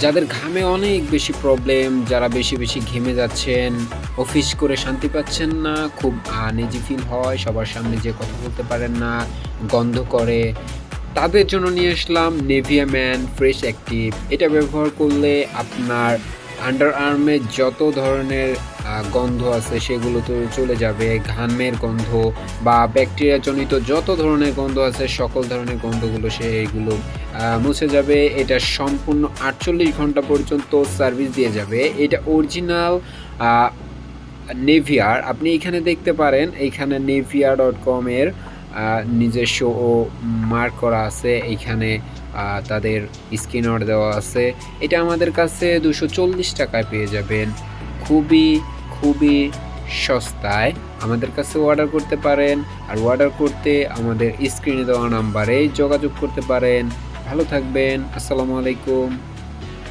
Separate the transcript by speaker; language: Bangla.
Speaker 1: যাদের ঘামে অনেক বেশি প্রবলেম যারা বেশি বেশি ঘেমে যাচ্ছেন অফিস করে শান্তি পাচ্ছেন না, খুব আনেজি ফিল হয়, সবার সামনে যে কথা বলতে পারেন না, গন্ধ করে। তাদের জন্য নিয়ে আসলাম নেভিয়া ম্যান ফ্রেশ অ্যাক্টিভ এটা ব্যবহার করলে আপনার আন্ডার আর্মে যত ধরনের গন্ধ আছে সেগুলো তো চলে যাবে। ঘামের গন্ধ বা ব্যাকটেরিয়া জনিত যত ধরনের গন্ধ আছে সকল ধরনের গন্ধগুলো আহ, মুছে যাবে। এটা সম্পূর্ণ আটচল্লিশ ঘণ্টা পর্যন্ত সার্ভিস দিয়ে যাবে। এটা অরিজিনাল নেভিয়ার আপনি এখানে দেখতে পারেন এইখানে নেভিয়া ডট কমের নিজস্ব মার্ক করা আছে। এইখানে তাদের অর্ডার দেওয়া আছে। এটা আমাদের কাছে দুশো চল্লিশ টাকায় পেয়ে যাবেন। খুবই খুবই সস্তায় আমাদের কাছে অর্ডার করতে পারেন। আর অর্ডার করতে আমাদের স্ক্রিনে দেওয়া নাম্বারে যোগাযোগ করতে পারেন। ভালো থাকবেন। আসসালামু আলাইকুম।